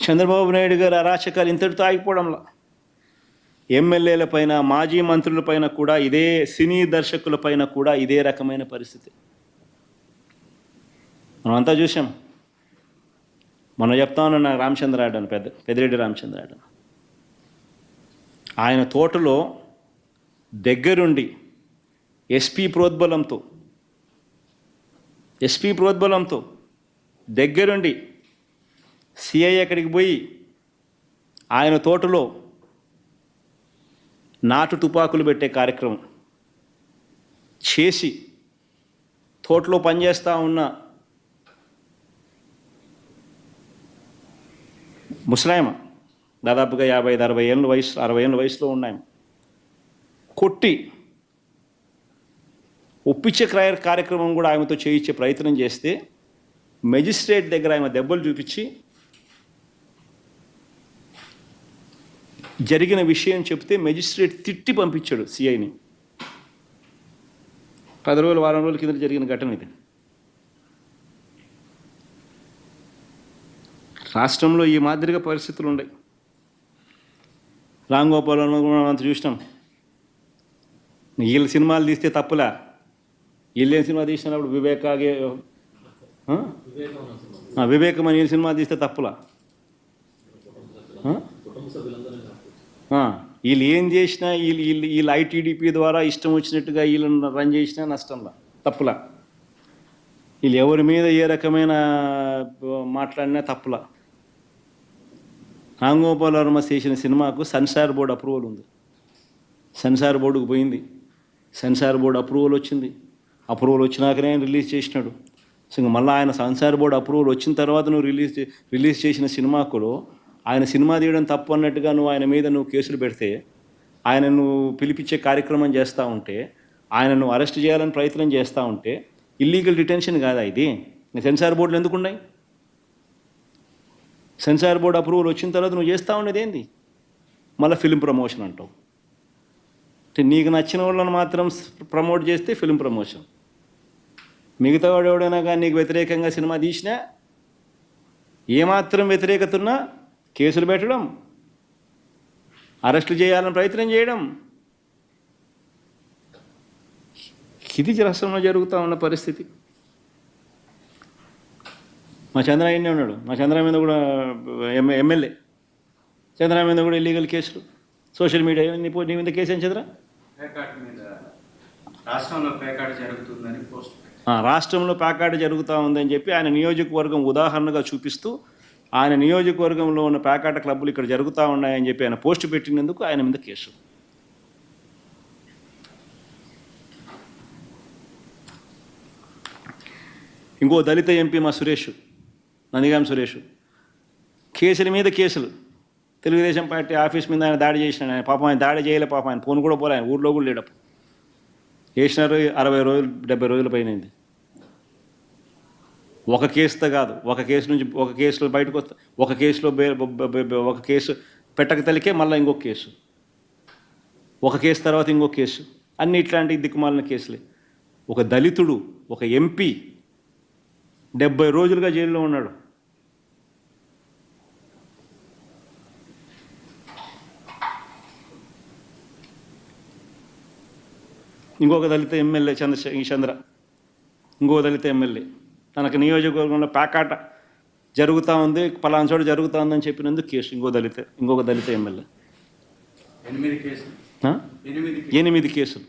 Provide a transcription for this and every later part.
చంద్రబాబు నాయుడు గారు అరాచకాలు ఇంతటితో ఆగిపోవడంలా. ఎమ్మెల్యేలపైన మాజీ మంత్రుల పైన కూడా ఇదే సినీ దర్శకుల పైన కూడా ఇదే రకమైన పరిస్థితి. మనం అంతా చూసాం మనం చెప్తా ఉన్నాను నాకు రామచంద్రాయుడు అని పెద్ద పెద్దిరెడ్డి రామచంద్రాయుడు ఆయన తోటలో దగ్గరుండి ఎస్పీ ప్రోద్బలంతో ఎస్పీ ప్రోద్బలంతో దగ్గరుండి సిఐ అక్కడికి పోయి ఆయన తోటలో నాటు తుపాకులు పెట్టే కార్యక్రమం చేసి తోటలో పనిచేస్తూ ఉన్న ముసలాయమ దాదాపుగా యాభై ఐదు అరవై ఏళ్ళ వయసు అరవై ఏళ్ళ వయసులో ఉన్నాయి కొట్టి ఒప్పించే క్రయ కార్యక్రమం కూడా ఆమెతో చేయించే ప్రయత్నం చేస్తే మెజిస్ట్రేట్ దగ్గర ఆమె దెబ్బలు చూపించి జరిగిన విషయం చెప్తే మెజిస్ట్రేట్ తిట్టి పంపించాడు సిఐని. పది రోజులు వారం రోజుల కింద జరిగిన ఘటన ఇది. రాష్ట్రంలో ఈ మాదిరిగా పరిస్థితులు ఉన్నాయి రామ్ గోపాల్ అంత చూసినాం. వీళ్ళ సినిమాలు తీస్తే తప్పులా? వీళ్ళు ఏం సినిమా తీసినప్పుడు వివేకాగే వివేకమని వివేకం అని వీళ్ళ సినిమా తీస్తే తప్పులా? వీళ్ళు ఏం చేసినా వీళ్ళు వీళ్ళు వీళ్ళు ఐటీడీపీ ద్వారా ఇష్టం వచ్చినట్టుగా వీళ్ళని రన్ చేసినా నష్టంలా తప్పులా. వీళ్ళు ఎవరి మీద ఏ రకమైన మాట్లాడినా తప్పులా. రాంగోపాల్ వర్మ చేసిన సినిమాకు సెన్సార్ బోర్డు అప్రూవల్ ఉంది. సెన్సార్ బోర్డుకు పోయింది. సెన్సార్ బోర్డు అప్రూవల్ వచ్చింది. అప్రూవల్ వచ్చినాకనే ఆయన రిలీజ్ చేసినాడు. సో ఇంక మళ్ళీ ఆయన సెన్సార్ బోర్డు అప్రూవల్ వచ్చిన తర్వాత నువ్వు రిలీజ్ రిలీజ్ చేసిన సినిమాకులో ఆయన సినిమా తీయడం తప్పు అన్నట్టుగా నువ్వు ఆయన మీద నువ్వు కేసులు పెడితే ఆయన నువ్వు పిలిపించే కార్యక్రమం చేస్తూ ఉంటే ఆయన నువ్వు అరెస్ట్ చేయాలని ప్రయత్నం చేస్తూ ఉంటే ఇల్లీగల్ డిటెన్షన్ కాదా ఇది? సెన్సార్ బోర్డులు ఎందుకు ఉన్నాయి సెన్సార్ బోర్డు అప్రూవల్ వచ్చిన తర్వాత నువ్వు చేస్తూ ఉండేది ఏంది? మళ్ళీ ఫిలిం ప్రమోషన్ అంటావు. అంటే నీకు నచ్చిన వాళ్ళని మాత్రం ప్రమోట్ చేస్తే ఫిలిం ప్రమోషన్ మిగతా వాడు ఎవడైనా కానీ నీకు వ్యతిరేకంగా సినిమా తీసినా ఏమాత్రం వ్యతిరేకత ఉన్నా కేసులు పెట్టడం అరెస్టులు చేయాలని ప్రయత్నం చేయడం. ఇది రాష్ట్రంలో జరుగుతూ ఉన్న పరిస్థితి. మా చంద్రయ్యనే ఉన్నాడు. మా చంద్ర మీద కూడా ఎమ్మె ఎమ్మెల్యే. చంద్ర మీద కూడా ఇల్లీగల్ కేసులు. సోషల్ మీడియా నీ పో- నీ మీద కేసు ఏం చంద్ర రాష్ట్రంలో జరుగుతుందని ఆ, రాష్ట్రంలో ప్యాకాట్ జరుగుతూ ఉందని చెప్పి ఆయన నియోజకవర్గం ఉదాహరణగా చూపిస్తూ ఆయన నియోజకవర్గంలో ఉన్న ప్యాకాట క్లబ్బులు ఇక్కడ జరుగుతూ ఉన్నాయని చెప్పి ఆయన పోస్ట్ పెట్టినందుకు ఆయన మీద కేసు. ఇంకో దళిత ఎంపీ మా సురేష్ నందిగాం సురేష్. కేసుల మీద కేసులు. తెలుగుదేశం పార్టీ ఆఫీస్ మీద ఆయన దాడి చేసినాడు. ఆయన పాపం ఆయన దాడి చేయలే పాపం. ఆయన ఫోన్ కూడా పోలే. ఆయన ఊర్లో కూడా లేడప్పుడు. చేసినారు అరవై రోజులు డెబ్బై రోజులు పైన ఒక కేసుతో కాదు. ఒక కేసు నుంచి ఒక కేసులో బయటకు వస్తా ఒక కేసులో ఒక కేసు పెట్టక తలికే మళ్ళీ ఇంకొక కేసు. ఒక కేసు తర్వాత ఇంకొక కేసు. అన్ని ఇట్లాంటి దిక్కుమాలిన కేసులే. ఒక దళితుడు ఒక ఎంపీ డెబ్బై రోజులుగా జైల్లో ఉన్నాడు. ఇంకొక దళిత ఎమ్మెల్యే చంద్ర చంద్ర. ఇంకో దళిత ఎమ్మెల్యే. తనకు నియోజకవర్గంలో ప్యాకాట జరుగుతూ ఉంది పలానా చోట జరుగుతూ ఉందని చెప్పినందుకు కేసు ఇంకో దళిత ఇంకొక దళిత ఎమ్మెల్యే. ఎనిమిది కేసులు.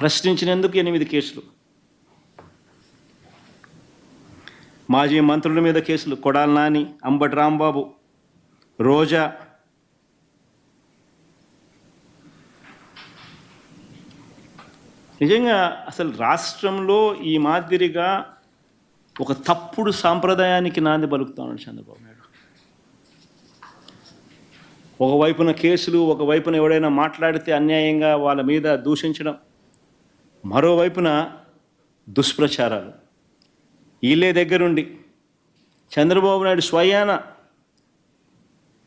ప్రశ్నించినందుకు ఎనిమిది కేసులు. మాజీ మంత్రుల మీద కేసులు. కొడాల నాని అంబటి రాంబాబు రోజా నిజంగా అసలు రాష్ట్రంలో ఈ మాదిరిగా ఒక తప్పుడు సాంప్రదాయానికి నాంది పలుకుతా ఉన్నాడు చంద్రబాబు నాయుడు. ఒకవైపున కేసులు ఒకవైపున ఎవడైనా మాట్లాడితే అన్యాయంగా వాళ్ళ మీద దూషించడం మరోవైపున దుష్ప్రచారాలు. వీళ్ళే దగ్గరుండి చంద్రబాబు నాయుడు స్వయాన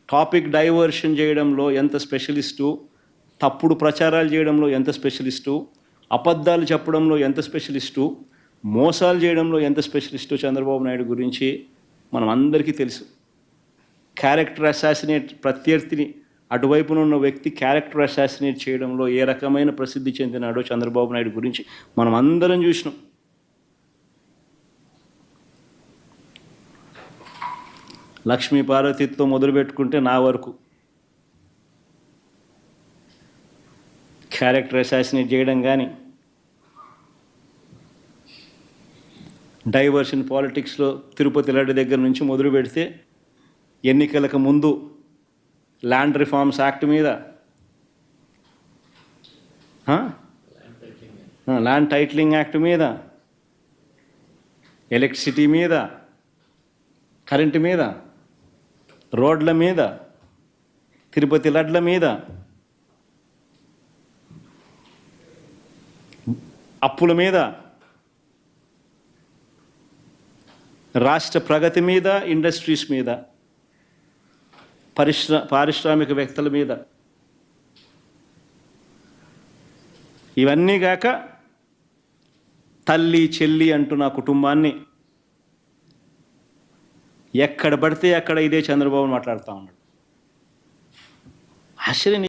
టాపిక్ డైవర్షన్ చేయడంలో ఎంత స్పెషలిస్టు తప్పుడు ప్రచారాలు చేయడంలో ఎంత స్పెషలిస్టు అబద్ధాలు చెప్పడంలో ఎంత స్పెషలిస్టు? మోసాలు చేయడంలో ఎంత స్పెషలిస్టు చంద్రబాబు నాయుడు గురించి మనం అందరికీ తెలుసు. క్యారెక్టర్ అసాసినేట్ ప్రత్యర్థిని అటువైపున ఉన్న వ్యక్తి క్యారెక్టర్ అసాసినేట్ చేయడంలో ఏ రకమైన ప్రసిద్ధి చెందినాడో చంద్రబాబు నాయుడు గురించి మనం అందరం చూసినాం. లక్ష్మీ పార్వతితో మొదలు పెట్టుకుంటే నా వరకు. క్యారెక్టర్ అసాసినేట్ చేయడం కానీ డైవర్షన్ పాలిటిక్స్లో తిరుపతి లడ్డు దగ్గర నుంచి మొదలు పెడితే ఎన్నికలకు ముందు ల్యాండ్ రిఫార్మ్స్ యాక్ట్ మీద? ల్యాండ్ టైటిలింగ్ యాక్ట్ మీద? ఎలక్ట్రిసిటీ మీద? కరెంటు మీద? రోడ్ల మీద? తిరుపతి లడ్ల మీద? అప్పుల మీద? రాష్ట్ర ప్రగతి మీద ఇండస్ట్రీస్ మీద పరిశ్ర పారిశ్రామికవేత్తల మీద. ఇవన్నీ గాక తల్లి చెల్లి అంటూ నా కుటుంబాన్ని ఎక్కడ పడితే అక్కడ ఇదే చంద్రబాబు మాట్లాడుతూ ఉన్నాడు. ఆశ్చర్యం